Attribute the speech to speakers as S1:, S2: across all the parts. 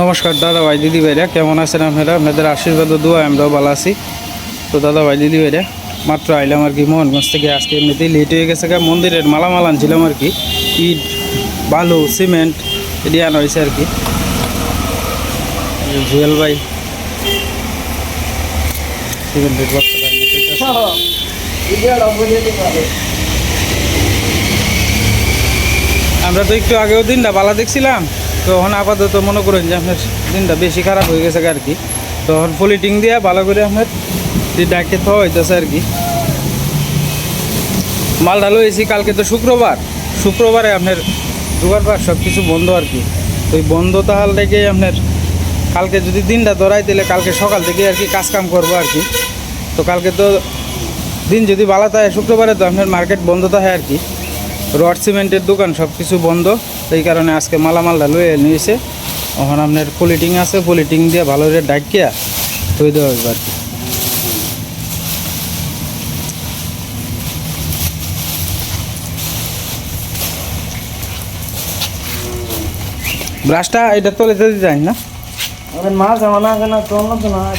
S1: নমস্কার দাদা ভাই দিদি ভাইরা, কেমন আছেন আপনারা? আপনাদের আশীর্বাদ দোয়া, আমরাও ভালো আছি। তো দাদা ভাই দিদি ভাইরা, মাত্র আইলাম আর কি মোহনগঞ্জ থেকে আজকে এমনিতেই লেট হয়ে গেছে মন্দিরের মালামাল আনছিলাম আর কি। ইট, বালু, সিমেন্ট, এটি আনা হয়েছে আর কি। জুয়েল ভাই। আমরা তো একটু আগেও দিনটা বালা দেখছিলাম। তো এখন আপাতত মনে করেন যে আপনার দিনটা বেশি খারাপ হয়ে গেছে আর কি। তো এখন পলিটিং দিয়ে ভালো করে আপনার ডাকে থা হইতেছে আর কি। মাল ঢালো এসি কালকে তো শুক্রবার। শুক্রবারে আপনার দুবারবার সব কিছু বন্ধ আর কি। এই বন্ধ তাহাল থেকে আপনার কালকে যদি দিনটা ধরাই দিলে কালকে সকাল থেকে আর কি কাজ কাম করব আর কি। তো কালকে তো দিন যদি ভালো থাকে, শুক্রবারে তো আপনার মার্কেট বন্ধ থাকে আর কি। রড সিমেন্টের দোকান সব কিছু বন্ধ। এই কারণে আজকে মালামালটা লয়ে নিয়েছে। ওখানে আপনার পলিটিং আছে পলিটিং দিয়ে ভালো করে ডাকিয়া থই দেওয়া হবে আর কি। ব্রাশটা এটা তোলে দিতে যাই না?
S2: মাছ আছে না তোর না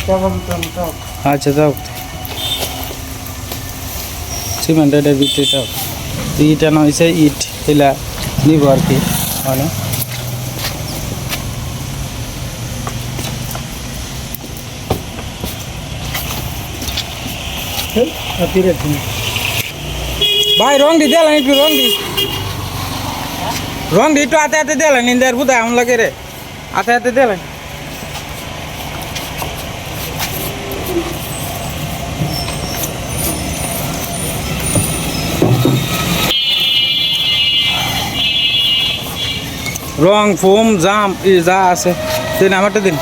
S2: তো
S1: আচ্ছা যাও সিমেন্ট এটার ভিতরে যাও। ইট আনা হয়েছে ইট, এলা নিব আর কি মানে। ভাই রং দি দেলেন একটু রং দি রং দি একটু হাতে হাতে দেলেন ইন্দার বুধা লাগে রে। হাতে হাতে দেলেন রং, ফোম, জাম ই যা আছে। দিন আমারটা দিন।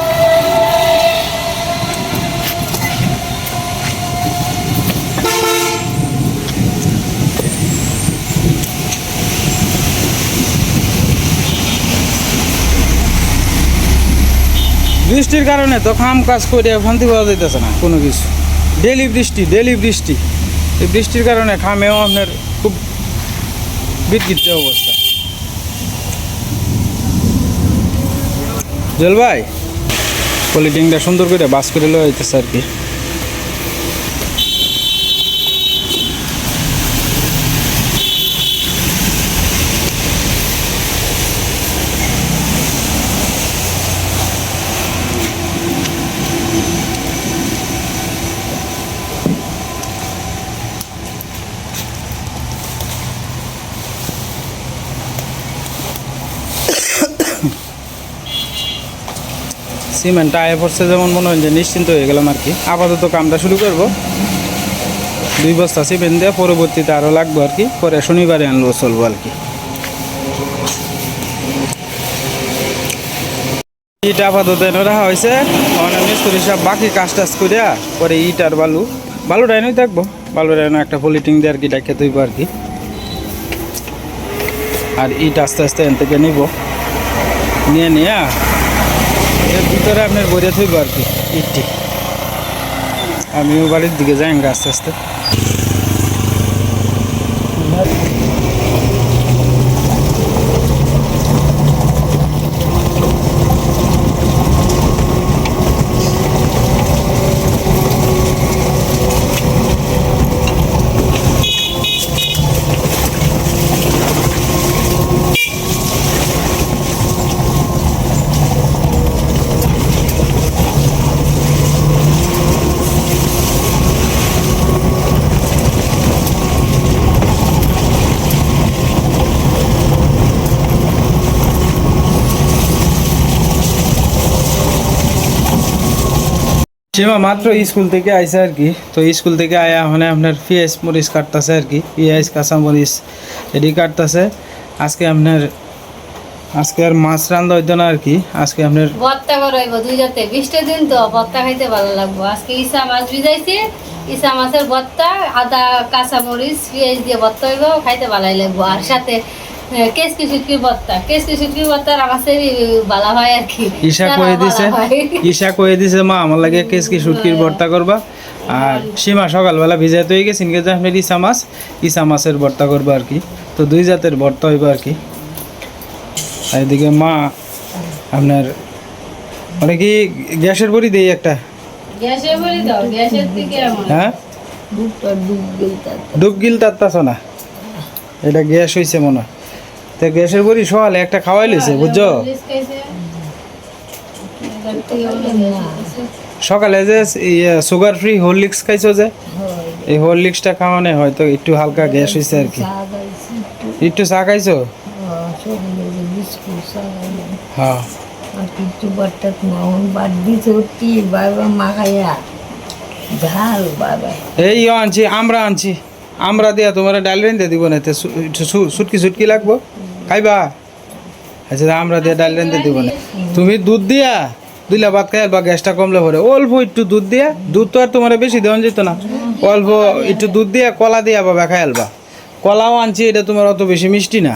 S1: বৃষ্টির কারণে তো কাম কাজ করে শান্তি পাওয়া যাইতেছে না, কোনো কিছু। ডেলি বৃষ্টি ডেলি বৃষ্টি। এই বৃষ্টির কারণে খামেও আপনার খুব বিদ্যুৎ অবস্থা। জল ভাই সুন্দর করে বাস করে লওয়া হইতেছে আর কি। সিমেন্টটা আয় পড়ছে যেমন মনে হয় যে নিশ্চিন্ত হয়ে গেলাম আর কি। আপাতত কামটা শুরু করব। দুই বস্তা সিমেন্ট দিয়ে পরবর্তীতে আরও লাগবো আর কি। পরে শনিবারে আনলো চলবো আর কি। ইট আপাতত এনে রাখা হয়েছে। মিস্ত্রি সব বাকি কাজ টাজ করিয়া পরে ইট আর বালু বালু ডাইনই থাকব। বালু ডাইনো একটা পলিটিং দিয়ে আর কি ডাকে তুইব আর কি। আর ইট আস্তে আস্তে এন থেকে নিব। নিয়ে নিয়ে এর ভিতরে আপনার বইরে থইব আর কি ইটটি। আমিও বাড়ির দিকে যাই আস্তে আস্তে। সীমা মাত্র স্কুল থেকে আইসে আর কি। তো স্কুল থেকে আয়া মানে আপনার পিঁয়াজ মরিচ কাটতেছে আর কি। পিঁয়াজ কাঁচা মরিচ এটি কাটতেছে। আজকে আপনার, আজকে আর মাছ রান্ধা হইতো না আর কি। আজকে আপনার
S3: ভর্তা করাইব দুই জাতে। বৃষ্টির দিন তো, ভর্তা খাইতে ভালো লাগবো। আজকে ইসা মাছ ভিজাইছে। ইসা মাছের ভর্তা, আদা, কাঁচা মরিচ পেঁয়াজ দিয়ে ভর্তা হইব, খাইতে ভালোই লাগবো। আর সাথে কেসকি সুটকির ভর্তা কেসকি সুটকির ভর্তা আমাদের ভালো হয় আর কি।
S1: ঈশা কয়ে দিছে
S3: হয়।
S1: ঈশা কয়ে দিছে মা আমার লাগে কেসকি শুটকির ভর্তা করবা। আর সীমা সকালবেলা ভিজাই তো গেছে ইনকে যে আপনার ইসা মাছ ইসা মাছের ভর্তা করবা আর কি। তো দুই জাতের ভর্তা হইব আর কি। আর এদিকে মা আপনার মানে কি গ্যাসের বড়ি দেই একটা?
S3: গ্যাসে বলি দাও গ্যাসের দিকে আমার
S1: হ্যাঁ?
S4: দুধটা ডুব
S1: গিল তারতাছ না এটা গ্যাস হইছে মনে হয়। তো গ্যাসের বড়ি সকালে একটা খাওয়াই লইছে বুঝছ?
S3: হরলিক্স খাইছে। এটার থেকে বলে
S1: সকালে যে সুগার ফ্রি হরলিক্স খাইছো যে এই হরলিক্সটা খাওয়ানো হয়তো একটু হালকা গ্যাস হইছে আর কি। একটু চা খাইছো? হ্যাঁ।
S4: বাট্টাত মাউন বাবা মাখাইয়া ঝাল বাবা
S1: এই আনছি আমরা আনছি। আমরা দিয়া তোমার ডাল রেন্দে দিব না সুটকি সুটকি লাগবো। খাইবা? আচ্ছা আমরা দিয়ে ডাল রেন্দে দিব না। তুমি দুধ দিয়া দুইলা ভাত খাই বা গ্যাসটা কমলে পরে। অল্প একটু দুধ দিয়া দুধ তো আর তোমার বেশি দেওয়া যেত না। অল্প একটু দুধ দিয়া কলা দিয়া বাবা খাই আলবা কলাও আনছি এটা তোমার অত বেশি মিষ্টি না।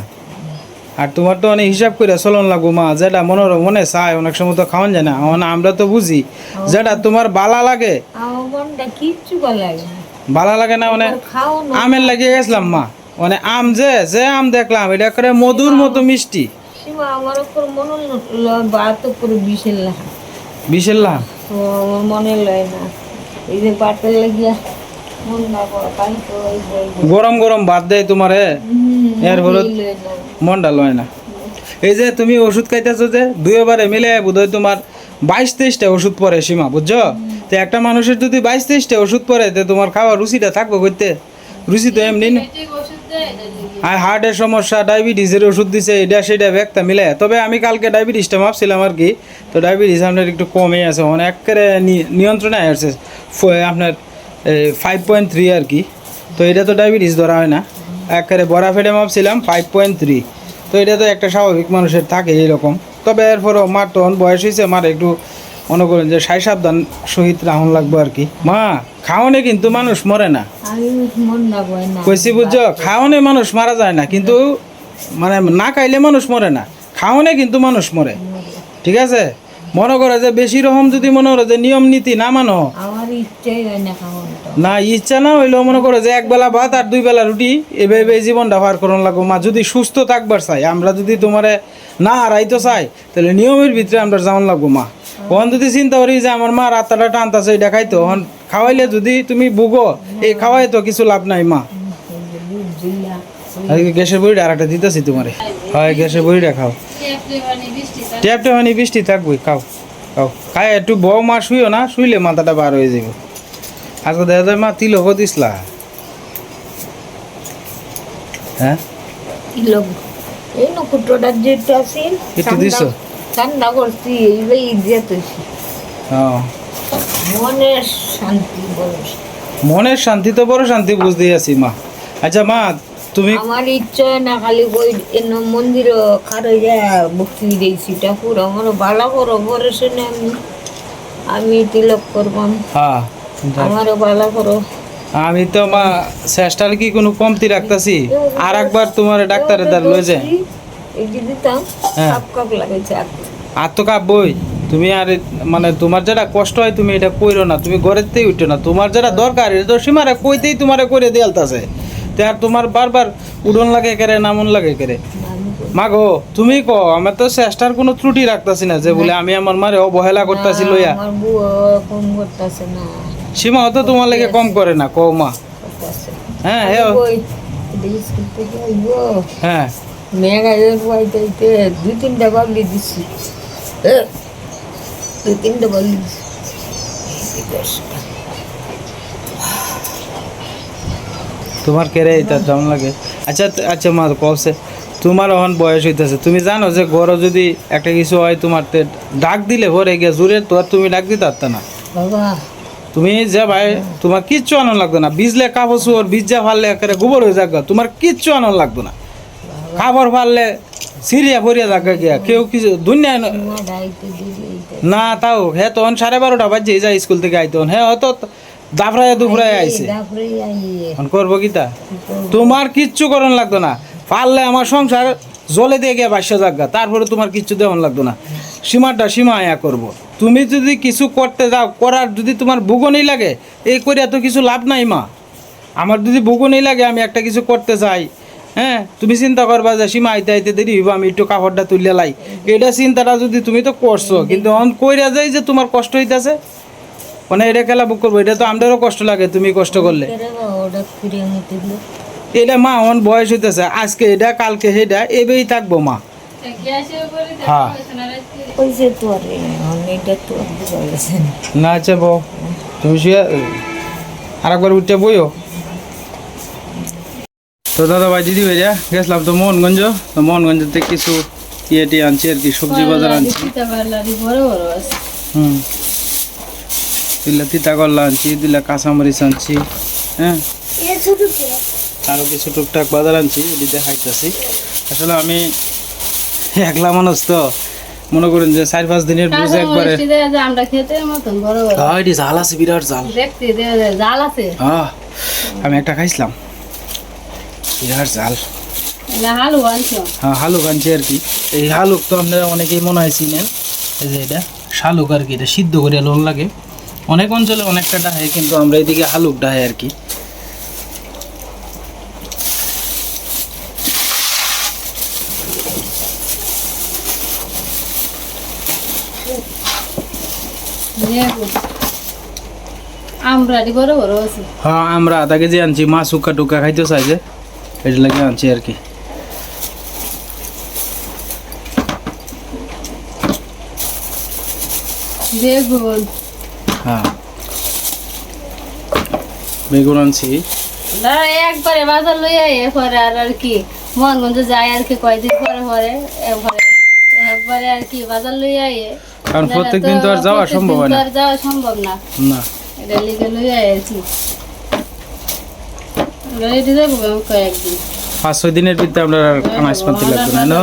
S1: আর তোমার তো অনেক হিসাব করে চলন লাগবো মা। যেটা মনের মনে চায় অনেক সময় তো খাওয়ান যায় না। এখন আমরা তো বুঝি। যেটা তোমার বালা লাগে। বালা লাগে না। মানে? আমের লাগিয়ে গেছিলাম মা। মানে আম যে যে আম দেখলাম এটা করে মধুর মতো মিষ্টি।
S4: আমার উপর মনে বাত করে বিশের লাহা। মনে লয় না। এই যে বাটের লাগিয়া
S1: গরম গরম ভাত দেয় তোমার এর মনটা লয় না। এই যে তুমি ওষুধ খাইতেছো যে দুইবারে মিলে বোধহয় তোমার বাইশ তেইশটা ওষুধ পরে সীমা বুঝছ? তো একটা মানুষের যদি বাইশ তেইশটা ওষুধ পরে তো তোমার খাওয়ার রুচিটা থাকব করতে রুচি তো এমনি না। আর হার্টের সমস্যা, ডায়াবেটিসের ওষুধ দিছে, এটা সেটা ব্যক্তা মিলে। তবে আমি কালকে ডায়াবেটিসটা মাপছিলাম আর কি। তো ডায়াবেটিস আপনার একটু কমই আছে মানে একেবারে নিয়ন্ত্রণে আসছে আপনার ফাইভ পয়েন্ট থ্রি আর কি। তো এটা তো ডায়াবেটিস ধরা হয় না। একেবারে বড়া ফেটে মাপছিলাম ফাইভ পয়েন্ট থ্রি তো এটা তো একটা স্বাভাবিক মানুষের থাকে এরকম তবে এরপরও মার তখন বয়স হয়েছে, মার একটু মনে করেন যে সাই সাবধান শহীদ রাহন লাগবো আর কি। মা খাওয়ানে কিন্তু মানুষ মরে না। কইছি বুঝছ? খাওয়ানে মানুষ মারা যায় না কিন্তু মানে না খাইলে মানুষ মরে না। খাওয়ানে কিন্তু মানুষ মরে। ঠিক আছে? মনে করে যে বেশি রকম যদি মনে করে যে নিয়ম নীতি না মানো
S4: না
S1: ইচ্ছা না হইলেও মনে করে যে এক বেলা ভাত আর দুই বেলা রুটি এভাবে এই জীবনটা পার করুন লাগবো। মা যদি সুস্থ থাকবার চাই আমরা যদি তোমারে না হারাইতে চাই তাহলে নিয়মের ভিতরে আমরা যেমন লাগবো মা। ওখান যদি চিন্তা করি যে আমার মা রাত্তাটা টানতাছে এটা খাইতো। ওখান খাওয়াইলে যদি তুমি বুগো এই খাওয়াই তো কিছু লাভ নাই মা। গ্যাসের বড়িটা আর একটা দিতেছি তোমারে। হয় গ্যাসের বড়িটা খাও।
S3: বৃষ্টি থাকে।
S1: ট্যাপটা বৃষ্টি থাকবই খাও খাও। খাই একটু বউ মা শুইও না শুইলে মাথাটা বার হয়ে যাবে আজকে দেখা যায় মা তিলক। দিসলা হ্যাঁ একটু দিছো?
S4: ঠান্ডা করছি এইবার ইজ্জত হয়েছে।
S1: হ্যাঁ
S4: মনের শান্তি
S1: মনের শান্তি তো বড় শান্তি বুঝতেই আছি মা। আচ্ছা মা তুমি
S4: আমার ইচ্ছা না খালি ওই এন মন্দির খারে যা ভক্তি দিয়েছি। ঠাকুর আমার ভালো করো বরেছে না আমি আমি তিলক করবাম
S1: হ্যাঁ
S4: আমারও ভালো করো।
S1: আমি তো মা চেষ্টার কি কোনো কমতি রাখতাছি? আর একবার তোমার ডাক্তারের দ্বার লয়ে যায় হ্যাঁ।
S4: কাপ কাপ আর
S1: তো কাব্যই তুমি আর মানে তোমার যেটা কষ্ট হয় তুমি এটা কইরো না তুমি ঘরেতেই উঠো না। তোমার যেটা দরকার এটা তো সীমারে কইতেই তোমারে করে দিয়ালতাছে তে আর তোমার বারবার উড়ন লাগে কেরে নামন লাগে কেরে মা গো তুমি কো আমার তো চেষ্টার কোনো ত্রুটি রাখতাছি না যে বলে আমি আমার মারে অবহেলা করতাছি লইয়া। সীমা তো তোমার লাগে কম করে না কও মা। হ্যাঁ হে
S4: ওই স্কুল থেকে আইবো।
S1: হ্যাঁ।
S4: মেঘা এর বাড়িতে দুই তিনটা বাবলি দিচ্ছি। দুই তিনটা বাবলি দিচ্ছি।
S1: তোমার কেরে এটা কেমন লাগে? আচ্ছা আচ্ছা মা কছে তোমার এখন বয়স হইতেছে। তুমি জানো যে ঘর যদি একটা কিছু হয় তোমার তে ডাক দিলে ভরে গিয়ে জোরে তো আর তুমি ডাক দিতে পারতে না। তুমি যে ভাই তোমার কিচ্ছু আনন্দ লাগতো না। বিজলে কাপড় বীজা ফাললে একেবারে গোবর হয়ে যাক তোমার কিচ্ছু আনন্দ লাগতো না। খাবার ফাললে সিরিয়া ভরিয়া যাক গিয়া। কেউ কিছু দুনিয়ায় ন- তাও হ্যাঁ তখন সাড়ে বারোটা বাজে যায় স্কুল থেকে আইতো হ্যাঁ হয়তো দাফরায় দুফরায় আইছে। এখন করব কি তা তোমার কিচ্ছু করণ লাগতো না। পারলে আমার সংসার জলে দিয়ে গিয়ে বাসা জাগা তারপরে তোমার কিচ্ছু দেওয়ান লাগতো না। সীমাটা সীমা আয়া করব। তুমি যদি কিছু করতে যাও করার যদি তোমার ভুগনই লাগে এই করিয়া তো কিছু লাভ নাই মা। আমার যদি ভুগনই লাগে আমি একটা কিছু করতে চাই। হ্যাঁ তুমি চিন্তা করবা যে সীমা আইতে আইতে দেরি হইব আমি একটু কাপড়টা তুললে লাই। এটা চিন্তাটা যদি তুমি তো করছ কিন্তু অন কইরা যাই যে তোমার কষ্ট হইতেছে মানে এটা খেলা বুক করব? এটা তো আমাদেরও কষ্ট লাগে তুমি কষ্ট করলে। এটা মা অন বয়স হইতেছে আজকে এটা কালকে সেটা এবেই থাকব মা। হ্যাঁ।
S3: হয়েছে না।
S4: আর আর
S1: আচ্ছা বউ তুমি শুয়ে আরেকবার উঠতে বইও। তো দাদা ভাই দিদি ভাইরা গেছিলাম তো মোহনগঞ্জ। তো মোহনগঞ্জ থেকে কিছু ইয়ে টিয়ে আনছি আর কি সবজি বাজার আনছি। হুম। দিলা তিতা করলা আনছি দিলা কাঁচামরিচ আনছি হ্যাঁ। আরও কিছু টুকটাক বাজার আনছি এদিকে হাইতেছি আসলে আমি একলা মানুষ তো মনে করেন যে চার পাঁচ দিনের বুঝে একবারে
S3: মরিচটি আমরা খেতে মতন বড় বড়।
S1: হ্যাঁ এটি জাল আছে বিরাট জাল
S3: দেখতে জাল আছে।
S1: হ্যাঁ আমি একটা খাইছিলাম। বিরাট জাল। হ্যাঁ হালুক আনছি আর কি। এই হালুক তো আপনারা অনেকেই মনে হয় চিনেন। এই যে এটা শালুক আর কি এটা সিদ্ধ করে লোন লাগে। অনেক অঞ্চলে অনেকটা ডাহে কিন্তু আমরা এদিকে হালুক ডাহে আর কি।
S3: দেখো বড় বড় আছে।
S1: হ্যাঁ আমরা আধা কেজি আনছি মাছ শুকা টুকা খাইতে চাই যে এটা লাগে আনছি আর কি।
S3: বেগুন।
S1: হ্যাঁ। বেগুন আনছি।
S3: না একবারে বাজার লই আই পরে আর আর কি মনগঞ্জ যায় আর কি কয়দিন পরে পরে একবারে একবারে আর কি বাজার লই আই
S1: কারণ প্রত্যেকদিন তো আর যাওয়া সম্ভব না।
S3: আর যাওয়া সম্ভব না।
S1: না।
S3: এটা লিখে লই আছি রেডি দেবো কয়েকদিন
S1: পাঁচ ছয় দিনের ভিতরে আমরা আর আনাজ পাতি লাগবে না না?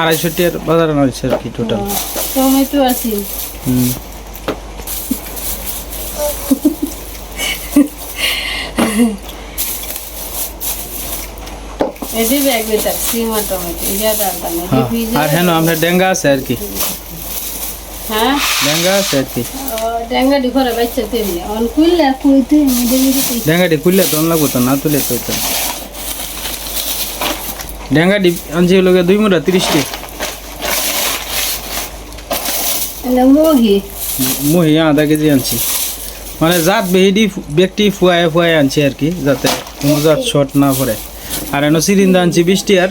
S1: আড়াইশো টিয়ার বাজার আনাইছে আর কি টোটাল
S3: টমেটো আছে।
S1: হুম।
S3: এটি ব্যাগ বেতার সিমা টমেটো এটা দাম
S1: হ্যাঁ আর হ্যাঁ আমরা ডেঙ্গা আছে আর কি।
S3: হ্যাঁ?
S1: ডেঙ্গা আছে আর কি।
S3: ডেঙ্গা ডিফরে বাচ্চা তেমনি অন কুইলে কুইতে
S1: ডেঙ্গাটি খুললে তো লাগবো তো না তুলে তো। ডেঙ্গাটি আনছি হলো দুই মুড়া তিরিশটি।
S3: মুহি
S1: মুহি আধা কেজি আনছি। মানে জাত বেহিডি ব্যক্তি ফুয়ায় ফুয়ায় আনছি আর কি যাতে কোনো জাত শর্ট না পড়ে। আর এনে সিরিন্দা আনছি বৃষ্টি আর।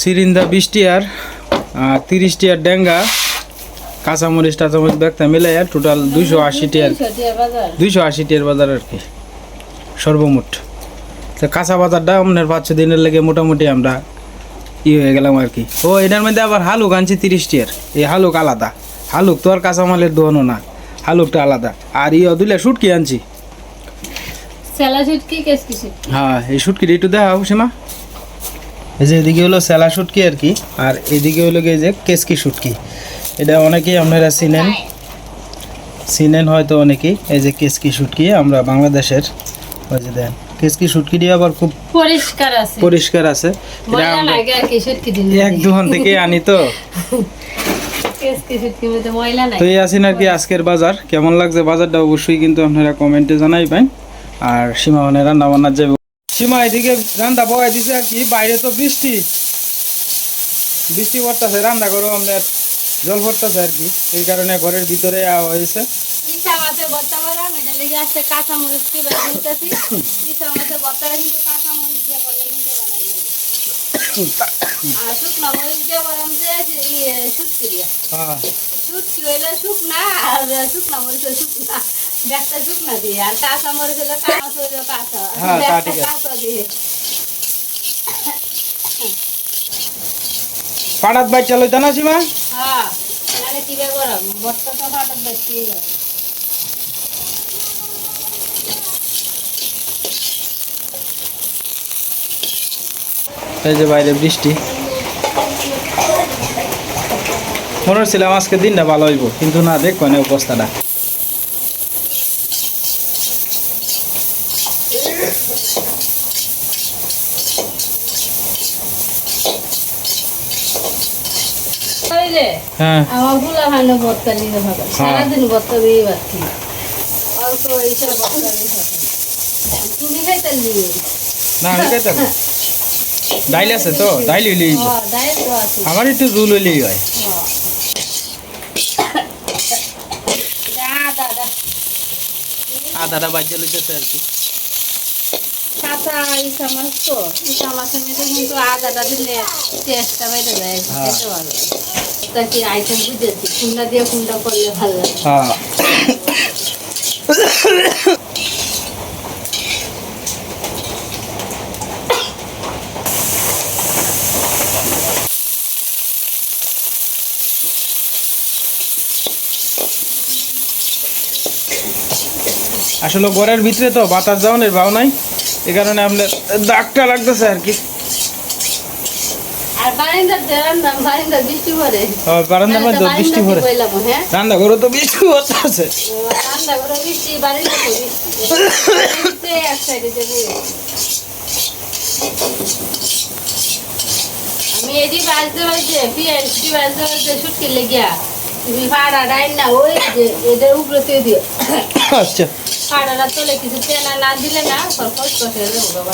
S1: সিরিন্দা বৃষ্টি আর আর তিরিশটি আর ডেঙ্গা কাঁচামরিচ টাচামরিচ মিলাই আর টোটাল দুইশো আশি টিয়ার
S3: ছোটিয়া বাজার।
S1: দুইশো আশি টিয়ার বাজার আর কি। সর্বমোট। তো কাঁচা বাজারটা আপনার পাঁচ ছ দিনের লেগে মোটামুটি আমরা ই হয়ে গেলাম আর কি। ও এটার মধ্যে আবার হালুক আনছি তিরিশ টিয়ার এই হালুক আলাদা। হালুক তো আর কাঁচামালের দোকানও না। হালুকটা আলাদা। আর ইয়ে দুলে শুটকি আনছি। হ্যাঁ এই শুটকিটা একটু দেখাও সীমা। এই যে এদিকে হলো সেলা শুটকি আর কি। আর এদিকে হলো গিয়ে যে কেসকি শুটকি। এটা অনেকেই আপনারা চিনেন। চিনেন হয়তো অনেকেই। এই যে কেসকি শুটকি আমরা বাংলাদেশের ওই যে দেন কেসকি শুটকিটি আবার খুব
S3: পরিষ্কার আছে।
S1: পরিষ্কার আছে। এক দোকান থেকে আনি তো। তো এই আছেন আর কি আজকের বাজার। কেমন লাগছে বাজারটা অবশ্যই কিন্তু আপনারা কমেন্টে জানাই পাই আর সীমা মানে রান্না বান্নার যাবে সীমা এদিকে রান্না বগাই দিছে আর কি বাইরে তো বৃষ্টি। বৃষ্টি পড়তেছে রান্না করো আপনার জল পড়তেছে আর কি। এই কারণে ঘরের ভিতরে আওয়া হয়েছে।
S3: লেগে আসছে কাঁচা মরিচ ভর্তাটা কিন্তু কাঁচা দিয়ে আর দিয়ে শুটকি দিয়ে
S1: হ্যাঁ
S3: শুটকি হইলে শুকনা আর শুকনা মরিচ হইলে শুকনা ব্যাগটা শুকনা দিয়ে আর কাঁচা মরিচ হইলে কাঁচা হইলে কাঁচা
S1: হ্যাঁ, তা
S3: ব্যাগটা
S1: ঠিক আছে।
S3: কাঁচা দিয়ে
S1: পাড়াত বাইর চালইতা না সীমা?
S3: হ্যাঁ
S1: এই যে বাইরে বৃষ্টি। মনে হচ্ছিলাম আজকে দিনটা ভালো হইব কিন্তু না দেখ মানে অবস্থাটা
S3: হইলে
S1: হ্যাঁ
S3: আমারগুলা হয় না নিয়ে ভাবে সারাদিন ভর্তা দিয়ে পাচ্ছি অল্প এইসব ভর্তা দিয়ে তুমি খাইতে নিয়ে
S1: না আমি খাইতাম ডাইল আছে তো? ডাইল হইলেই আমার একটু রুল হইলেই হয়। আদাটা বাজ্যে লইতেছে আর কি।
S3: কাঁচা ইসা মাছ তো? ইসা মাছের মধ্যে কিন্তু আদাটা দিলে টেস্টটা বেড়ে যায়।
S1: হ্যাঁ।
S3: খেতে ভালো
S1: হ্যাঁ। আসলে ঘরের ভিতরে তো বাতাস যাওয়ানের ভাও নাই। এ কারণে আপনার দাগটা লাগতেছে আর কি।
S3: বারিন্দার
S1: মধ্যে বৃষ্টি
S3: হ্যাঁ?
S1: রান্না
S3: করে তো বৃষ্টি আমি এটি বাজতে বাজতে পিএসটি বাজতে বাজতে শুটকি লেগিয়া তুমি ফাড়া ডাইন না ওই যে এদের উপরে তুই দিও।
S1: আচ্ছা।
S3: ফাড়াটা তোলে কিছু না দিলে না কষ্ট হয়ে যাবে বাবা।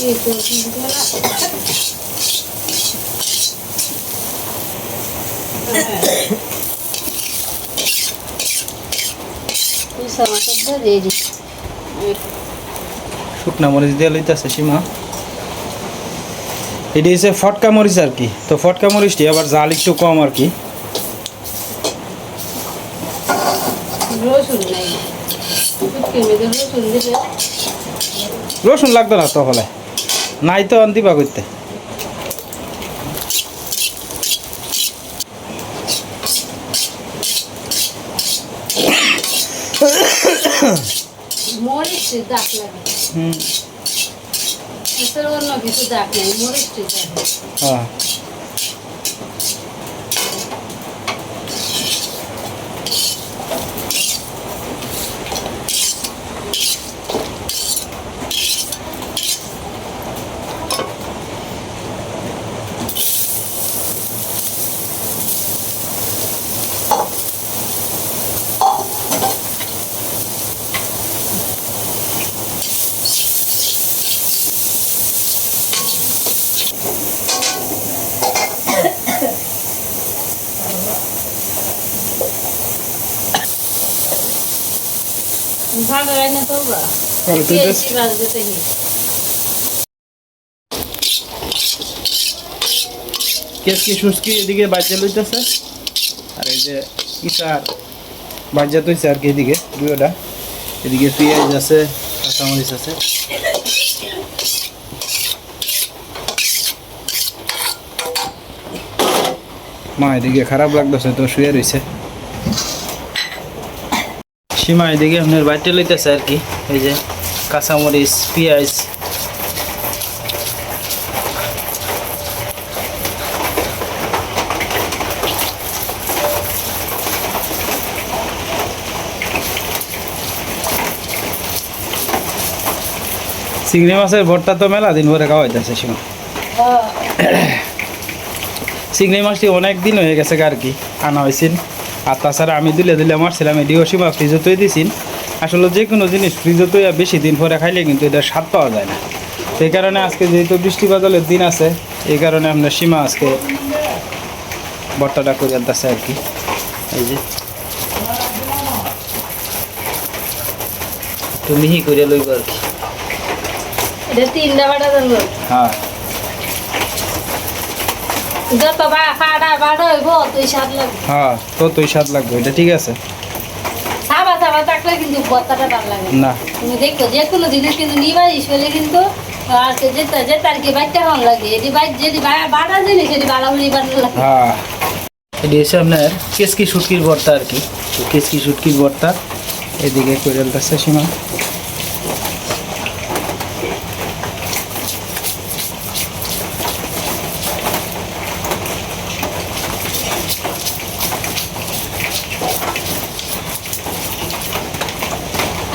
S3: এই তো না
S1: শুকনা মরিচ দিয়ে লইতেছে সীমা। এটি হচ্ছে ফটকা মরিচ আর কি। তো ফটকা মরিচটি আবার জাল একটু কম আর কি।
S3: রসুন
S1: লাগতো না তো হলে নাই তো দিবা করতে
S3: মরিচ দাগ লাগে।
S1: হুম।
S3: এছাড়া অন্য কিছু দাগ নেই মরিচ দাগ।
S1: হ্যাঁ।
S3: ভালো হয় না তো বা
S1: তাহলে তুই তো- কেসকি শুষ্কি এদিকে বাজ্যা লইতেছে? আর এই যে ইটার বাজ্যা তৈছে আর কি এদিকে দুয়োটা এদিকে পেঁয়াজ আছে কাঁচামরিচ আছে। মা এদিকে খারাপ লাগতেছে তো শুয়ে রয়েছে সীমা এদিকে আপনার বাড়িতে লইতেছে আর কি। এই যে কাঁচামরিচ পেঁয়াজ। চিংড়ি মাছের ভর্তা তো মেলা দিন ভরে খাওয়া হইতেছে সীমা। চিংড়ি মাছটি অনেক দিন হয়ে গেছে আর কি আনা হয়েছিল আর তাছাড়া আমি দিলে দিলে আমার এডিও সীমা ফ্রিজে তৈ দিয়েছি আসলে যে কোনো জিনিস ফ্রিজে তৈ বেশি দিন পরে খাইলে কিন্তু এটা স্বাদ পাওয়া যায় না। সেই কারণে আজকে যেহেতু বৃষ্টি বাদলের দিন আছে এই কারণে আমরা সীমা আজকে ভর্তাটা করে আনতেছে আর কি। এই যে। একটু মিহি করে লইব আর কি।
S3: এটা
S1: হ্যাঁ।
S3: যত বা ফাটা বাটা তুই স্বাদ
S1: হ্যাঁ তো তুই স্বাদ লাগবে এটা ঠিক আছে।
S3: সাবা সাবা থাকলে কিন্তু ভর্তাটা ভালো লাগে।
S1: না।
S3: তুমি দেখো যে কোনো জিনিস কিন্তু নিবা ইসলে কিন্তু আর কে যেটা যেটা আর কি বাইকটা ভালো লাগে? বাটা জিনিস
S1: হ্যাঁ। এটি হচ্ছে আপনার কেসকি শুটকির ভর্তা আর কি। কেসকি শুটকির ভর্তা এদিকে কোয়েল কাছে সীমা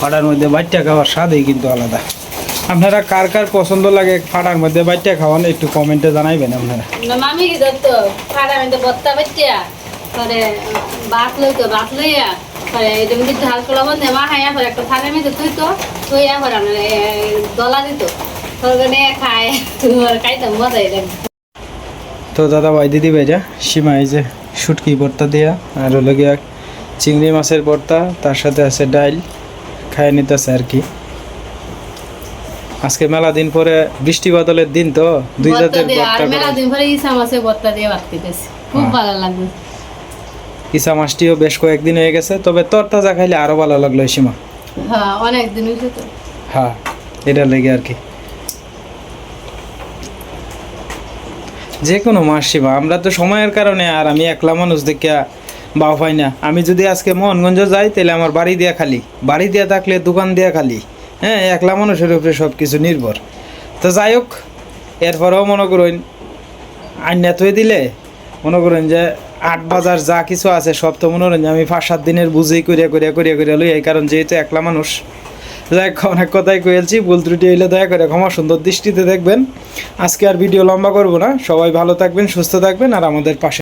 S1: ফাটার মধ্যে বাচ্চা খাওয়ার স্বাদই কিন্তু আলাদা। আপনারা কার কার পছন্দ লাগে ফাটার মধ্যে বাচ্চা খাওয়ান একটু কমেন্টে জানাইবেন আপনারা।
S3: মামি তো বত্তা বাচ্চা পরে ভাত লইতো ভাত লইয়া পরে এটা মধ্যে ঝাল কলা বন্ধে মা খাইয়া পরে একটা থাকা মিতো তুই তো তুই পরে আমরা দলা দিত। তরকারি খায় তোমার খাইতাম মজাই লাগবে
S1: তো দাদা ভাই দিদি ভাইরা সীমা এই যে শুটকি ভর্তা দেয়া আর হলো গিয়া চিংড়ি মাছের ভর্তা তার সাথে আছে ডাইল। খায় নিতেছে আর কি। আজকে মেলা দিন পরে বৃষ্টি বাদলের দিন তো দুই জাতের ভর্তা
S3: মেলা দিন পরে ইসা ভর্তা দিয়ে ভাত খেতেছি খুব
S1: হ্যাঁ।
S3: ভালো লাগবে।
S1: ইসা মাছটিও বেশ কয়েকদিন হয়ে গেছে তবে তরতাজা খাইলে আরও ভালো লাগল সীমা।
S3: হ্যাঁ অনেক দিন তো।
S1: হ্যাঁ এটা লেগে আর কি। যে কোনো মাস সীমা আমরা তো সময়ের কারণে আর আমি একলা মানুষ দেখিয়া বাও পাই না, আমি যদি আজকে মোহনগঞ্জ যাই, তাহলে আমার বাড়ি দিয়া খালি। বাড়ি দিয়া থাকলে দোকান দিয়া খালি। হ্যাঁ একলা মানুষের উপরে সব কিছু নির্ভর। তো যাই হোক, এরপরেও মনে করুন, আইনা তুই দিলে, মনে করেন যে আট বাজার যা কিছু আছে, সব তো মনে করেন আমি পাঁচ সাত দিনের বুঝেই করিয়া করিয়া করিয়া করিয়া লই এই কারণ যেহেতু একলা মানুষ, যাই অনেক কথাই কয়েছি ভুল ত্রুটি হইলে দয়া করে ক্ষমা সুন্দর দৃষ্টিতে দেখবেন। আজকে আর ভিডিও লম্বা করব না। সবাই ভালো থাকবেন, সুস্থ থাকবেন, আর আমাদের পাশে